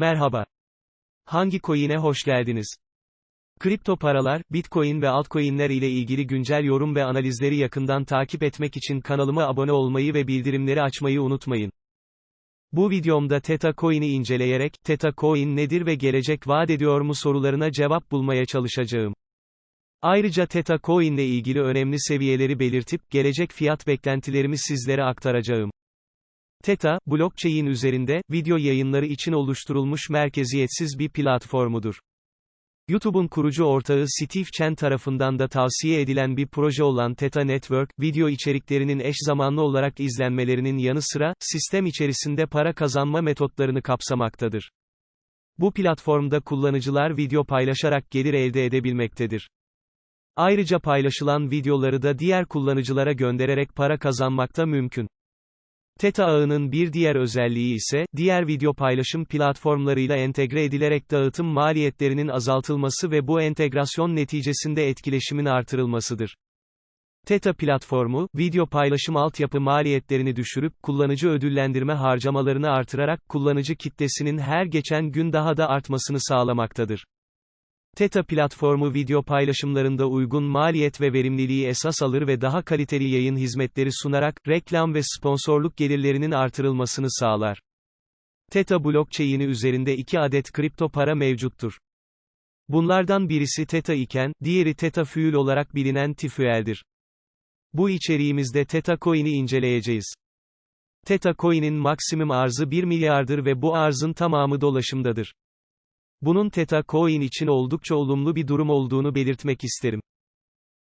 Merhaba. Hangi coin'e hoş geldiniz? Kripto paralar, Bitcoin ve altcoin'ler ile ilgili güncel yorum ve analizleri yakından takip etmek için kanalıma abone olmayı ve bildirimleri açmayı unutmayın. Bu videomda Theta Coin'i inceleyerek, Theta Coin nedir ve gelecek vaat ediyor mu sorularına cevap bulmaya çalışacağım. Ayrıca Theta Coin ile ilgili önemli seviyeleri belirtip, gelecek fiyat beklentilerimi sizlere aktaracağım. Theta, blockchain üzerinde, video yayınları için oluşturulmuş merkeziyetsiz bir platformudur. YouTube'un kurucu ortağı Steve Chen tarafından da tavsiye edilen bir proje olan Theta Network, video içeriklerinin eş zamanlı olarak izlenmelerinin yanı sıra, sistem içerisinde para kazanma metotlarını kapsamaktadır. Bu platformda kullanıcılar video paylaşarak gelir elde edebilmektedir. Ayrıca paylaşılan videoları da diğer kullanıcılara göndererek para kazanmakta mümkün. Theta ağının bir diğer özelliği ise, diğer video paylaşım platformlarıyla entegre edilerek dağıtım maliyetlerinin azaltılması ve bu entegrasyon neticesinde etkileşimin artırılmasıdır. Theta platformu, video paylaşım altyapı maliyetlerini düşürüp, kullanıcı ödüllendirme harcamalarını artırarak, kullanıcı kitlesinin her geçen gün daha da artmasını sağlamaktadır. Theta platformu video paylaşımlarında uygun maliyet ve verimliliği esas alır ve daha kaliteli yayın hizmetleri sunarak, reklam ve sponsorluk gelirlerinin artırılmasını sağlar. Theta blockchain'i üzerinde iki adet kripto para mevcuttur. Bunlardan birisi Theta iken, diğeri Theta Fuel olarak bilinen TFUEL'dir. Bu içeriğimizde Theta Coin'i inceleyeceğiz. Theta Coin'in maksimum arzı 1 milyardır ve bu arzın tamamı dolaşımdadır. Bunun Theta Coin için oldukça olumlu bir durum olduğunu belirtmek isterim.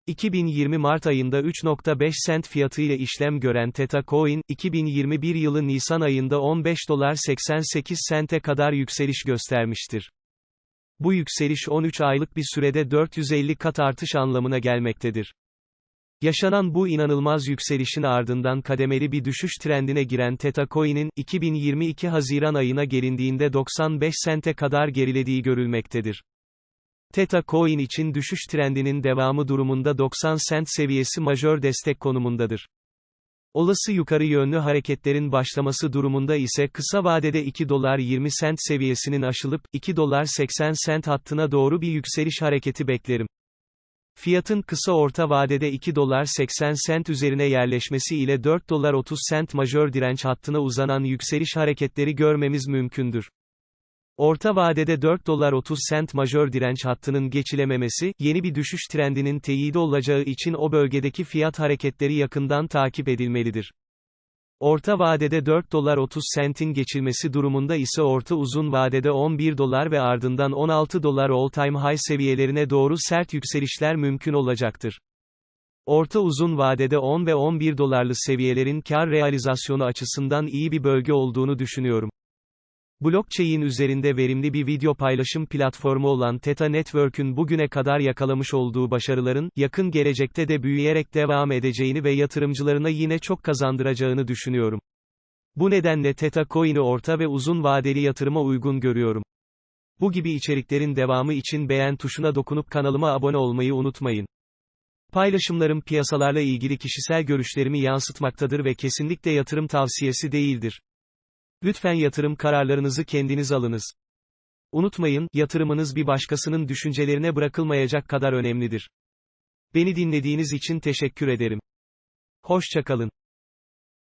2020 Mart ayında 3.5 sent fiyatıyla işlem gören Theta Coin, 2021 yılı Nisan ayında 15 dolar 88 sente kadar yükseliş göstermiştir. Bu yükseliş 13 aylık bir sürede 450 kat artış anlamına gelmektedir. Yaşanan bu inanılmaz yükselişin ardından kademeli bir düşüş trendine giren Theta Coin'in, 2022 Haziran ayına gelindiğinde 95 sente kadar gerilediği görülmektedir. Theta Coin için düşüş trendinin devamı durumunda 90 sent seviyesi majör destek konumundadır. Olası yukarı yönlü hareketlerin başlaması durumunda ise kısa vadede 2 dolar 20 sent seviyesinin aşılıp, 2 dolar 80 sent hattına doğru bir yükseliş hareketi beklerim. Fiyatın kısa orta vadede 2 dolar 80 sent üzerine yerleşmesi ile 4 dolar 30 sent majör direnç hattına uzanan yükseliş hareketleri görmemiz mümkündür. Orta vadede 4 dolar 30 sent majör direnç hattının geçilememesi, yeni bir düşüş trendinin teyidi olacağı için o bölgedeki fiyat hareketleri yakından takip edilmelidir. Orta vadede 4 dolar 30 sentin geçilmesi durumunda ise orta uzun vadede 11 dolar ve ardından 16 dolar all-time high seviyelerine doğru sert yükselişler mümkün olacaktır. Orta uzun vadede 10 ve 11 dolarlı seviyelerin kar realizasyonu açısından iyi bir bölge olduğunu düşünüyorum. Blockchain üzerinde verimli bir video paylaşım platformu olan Theta Network'ün bugüne kadar yakalamış olduğu başarıların, yakın gelecekte de büyüyerek devam edeceğini ve yatırımcılarına yine çok kazandıracağını düşünüyorum. Bu nedenle Theta Coin'i orta ve uzun vadeli yatırıma uygun görüyorum. Bu gibi içeriklerin devamı için beğen tuşuna dokunup kanalıma abone olmayı unutmayın. Paylaşımlarım piyasalarla ilgili kişisel görüşlerimi yansıtmaktadır ve kesinlikle yatırım tavsiyesi değildir. Lütfen yatırım kararlarınızı kendiniz alınız. Unutmayın, yatırımınız bir başkasının düşüncelerine bırakılmayacak kadar önemlidir. Beni dinlediğiniz için teşekkür ederim. Hoşçakalın.